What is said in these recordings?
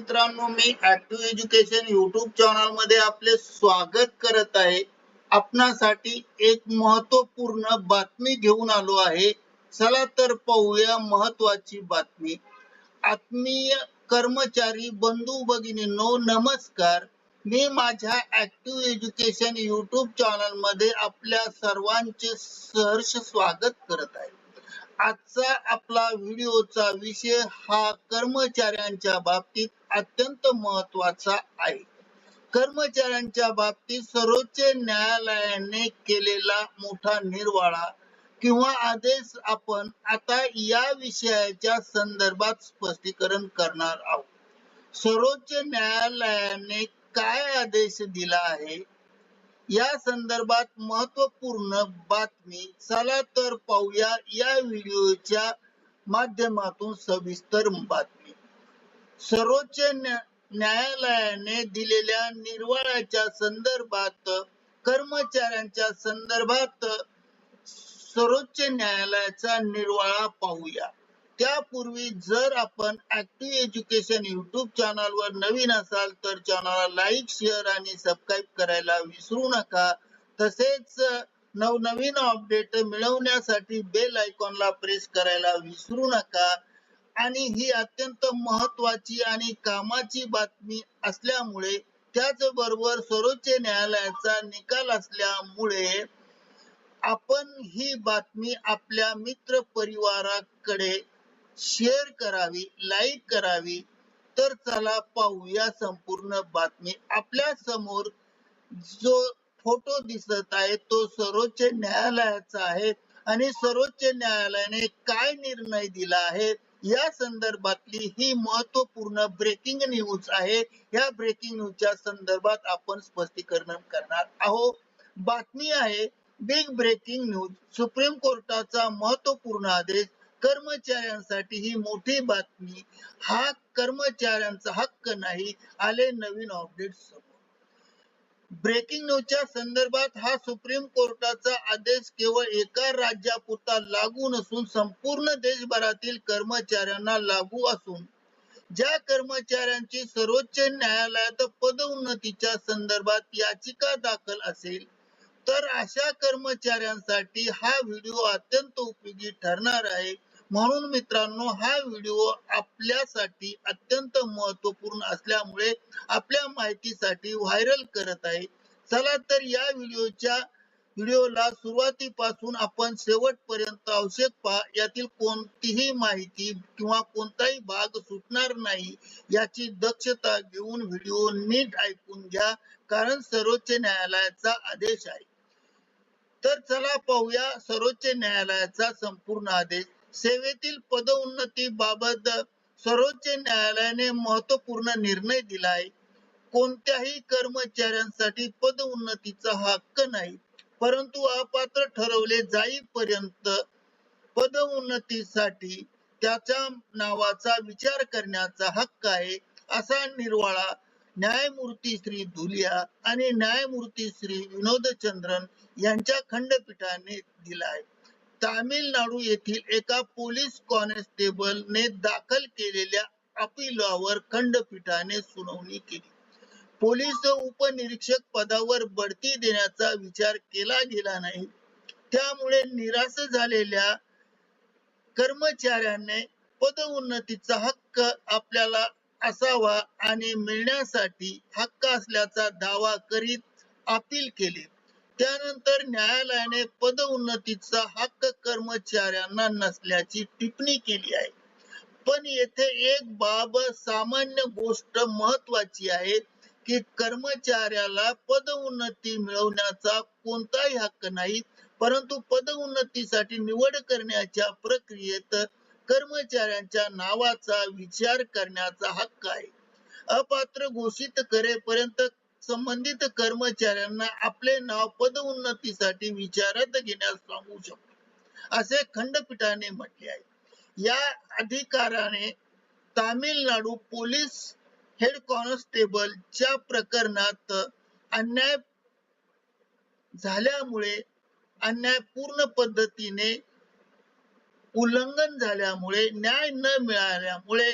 मित्रांनो मी Active Education YouTube चॅनलमध्ये आपले स्वागत करत आहे. आपणासाठी एक महत्त्वपूर्ण बातमी घेऊन आलो आहे. चला तर पाहूया महत्वाची बातमी. आत्मीय कर्मचारी बंधू भगिनींनो नमस्कार. मी माझ्या ऍक्टिव्ह एज्युकेशन युट्यूब चॅनलमध्ये आपल्या सर्वांचे सहर्ष स्वागत करत आहे. आजचा आपला व्हिडिओचा विषय हा कर्मचाऱ्यांच्या बाबतीत अत्यंत महत्त्वाचा आहे. कर्मचाऱ्यांच्या बाबतीत सर्वोच्च न्यायालयाने केलेला मोठा निर्वाळा किंवा आदेश आपण आता या विषयाच्या संदर्भात स्पष्टीकरण करणार आहोत. सर्वोच्च न्यायालयाने काय आदेश दिला आहे? या संदर्भात महत्त्वपूर्ण बातमी चला तर पाहूया या व्हिडिओच्या माध्यमातून सविस्तर बातमी. सर्वोच्च न्या- न्यायालयाने दिलेल्या निर्वाळाच्या संदर्भात कर्मचाऱ्यांच्या संदर्भात सर्वोच्च न्यायालयाचा निर्वाळा पाहूया. त्यापूर्वी जर आपण ऍक्टिव्ह एज्युकेशन युट्यूब चॅनल वर नवीन असाल तर चॅनलला लाईक शेअर आणि सबस्क्राईब करायला विसरू नका. तसेच नवनवीन अपडेट मिळवण्यासाठी बेल आयकॉनला प्रेस करायला विसरू नका. आणि ही अत्यंत महत्वाची आणि कामाची बातमी असल्यामुळे त्याचबरोबर सर्वोच्च न्यायालयाचा निकाल असल्यामुळे आपण ही बातमी आपल्या मित्र परिवाराकडे शेअर करावी लाईक करावी. तर चला पाहूया संपूर्ण बातमी. आपल्यासमोर जो फोटो दिसत आहे तो सर्वोच्च न्यायालयाचा आहे. आणि सर्वोच्च न्यायालयाने काय निर्णय दिला आहे? या संदर्भातली ही महत्त्वपूर्ण ब्रेकिंग न्यूज आहे. या ब्रेकिंग न्यूजच्या संदर्भात आपण स्पष्टीकरण करणार आहोत. बातमी आहे बिग ब्रेकिंग न्यूज सुप्रीम कोर्टाचा महत्त्वपूर्ण आदेश कर्मचाऱ्यांसाठी ही मोठी बातमी हा कर्मचाऱ्यांचा हक्क नाही आले नवीन अपडेट समोर. ब्रेकिंग न्यूजच्या संदर्भात हा सुप्रीम कोर्टाचा आदेश केवळ एका राज्यापुरता लागू नसून संपूर्ण देशभरातील कर्मचाऱ्यांना लागू असून ज्या कर्मचाऱ्यांची सर्वोच्च न्यायालयात पदोन्नतीच्या संदर्भात याचिका दाखल असेल तर अशा कर्मचाऱ्यांसाठी हा व्हिडिओ अत्यंत उपयोगी ठरणार आहे. म्हणून मित्रांनो हा व्हिडिओ आपल्यासाठी अत्यंत महत्त्वपूर्ण असल्यामुळे आपल्या माहितीसाठी व्हायरल करत आहे. चला तर या व्हिडिओच्या व्हिडिओला सुरुवातीपासून आपण शेवटपर्यंत आवश्यक पहा. यातील कोणतीही माहिती किंवा कोणताही भाग सुटणार नाही याची दक्षता घेऊन व्हिडिओ नीट ऐकून घ्या कारण सर्वोच्च न्यायालयाचा आदेश आहे. तर चला पाहूया सर्वोच्च न्यायालयाचा संपूर्ण आदेश. सेवेतील पदोन्नती बाबत सर्वोच्च न्यायालयाने महत्त्वपूर्ण निर्णय दिलाय. कोणत्याही कर्मचाऱ्यांसाठी पदोन्नतीचा हक्क नाही परंतु अपात्र ठरवले जाईपर्यंत पदोन्नतीसाठी त्याच्या नावाचा विचार करण्याचा हक्क आहे असा निर्वाळा न्यायमूर्ती श्री धुलिया आणि न्यायमूर्ती श्री विनोद चंद्रन यांच्या खंडपीठाने दिला आहे तामिळनाडू येथील एका पोलीस कॉन्स्टेबलने दाखल केलेल्या अपिलावर खंडपीठाने सुनावणी केली. पोलीस उपनिरीक्षक पदावर बढती देण्याचा विचार केला गेला नाही. त्यामुळे निराश झालेल्या कर्मचाऱ्याने पदोन्नतीचा हक्क आपल्याला असावा आणि मिळण्यासाठी हक्क असल्याचा दावा करीत अपील केले. त्यानंतर न्यायालयाने पदोन्नतीचा हक्क कर्मचाऱ्यांना नसल्याची टिप्पणी केली आहे. पण येथे एक बाब सामान्य गोष्ट महत्वाची आहे की कर्मचाऱ्याला पदोन्नती मिळवण्याचा कोणताही हक्क नाही परंतु पदोन्नतीसाठी निवड करण्याच्या प्रक्रियेत कर्मचाऱ्यांच्या नावाचा विचार करण्याचा हक्क आहे. अपात्र घोषित करेपर्यंत संबंधित कर्मचाऱ्यांना आपले नाव पदोन्नतीसाठी विचारात घेण्यास सांगू शकतो. असे खंडपीठाने म्हटले आहे. या अधिकाराने तामिळनाडू पोलीस हेड कॉन्स्टेबल च्या प्रकरणात अन्याय झाल्यामुळे अन्याय पूर्ण पद्धतीने उल्लंघन झाल्यामुळे न्याय न मिळाल्यामुळे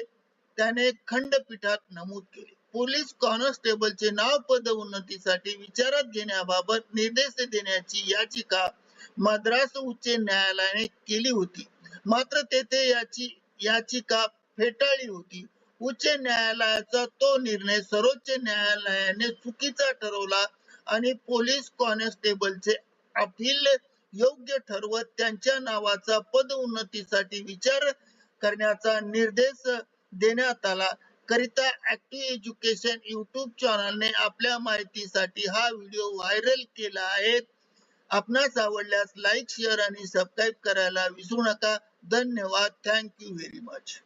त्याने खंडपीठात नमूद केले. पोलीस कॉन्स्टेबलचे नाव पदोन्नतीसाठी विचारात घेण्याबाबत निर्देश देण्याची याचिका मद्रास उच्च न्यायालयाने केली होती. मात्र तेथे याची याचिका फेटाळली होती. उच्च न्यायालयाचा तो निर्णय सर्वोच्च न्यायालयाने चुकीचा ठरवला आणि पोलीस कॉन्स्टेबलचे अपील योग्य ठरवत त्यांच्या नावाचा पद उन्नतीसाठी विचार करण्याचा निर्देश देण्यात आला. करिता ऍक्टिव्ह एज्युकेशन युट्यूब चॅनलने आपल्या माहितीसाठी हा व्हिडिओ व्हायरल केला आहे. आपणास आवडल्यास लाईक शेअर आणि सबस्क्राईब करायला विसरू नका. धन्यवाद. Thank you very much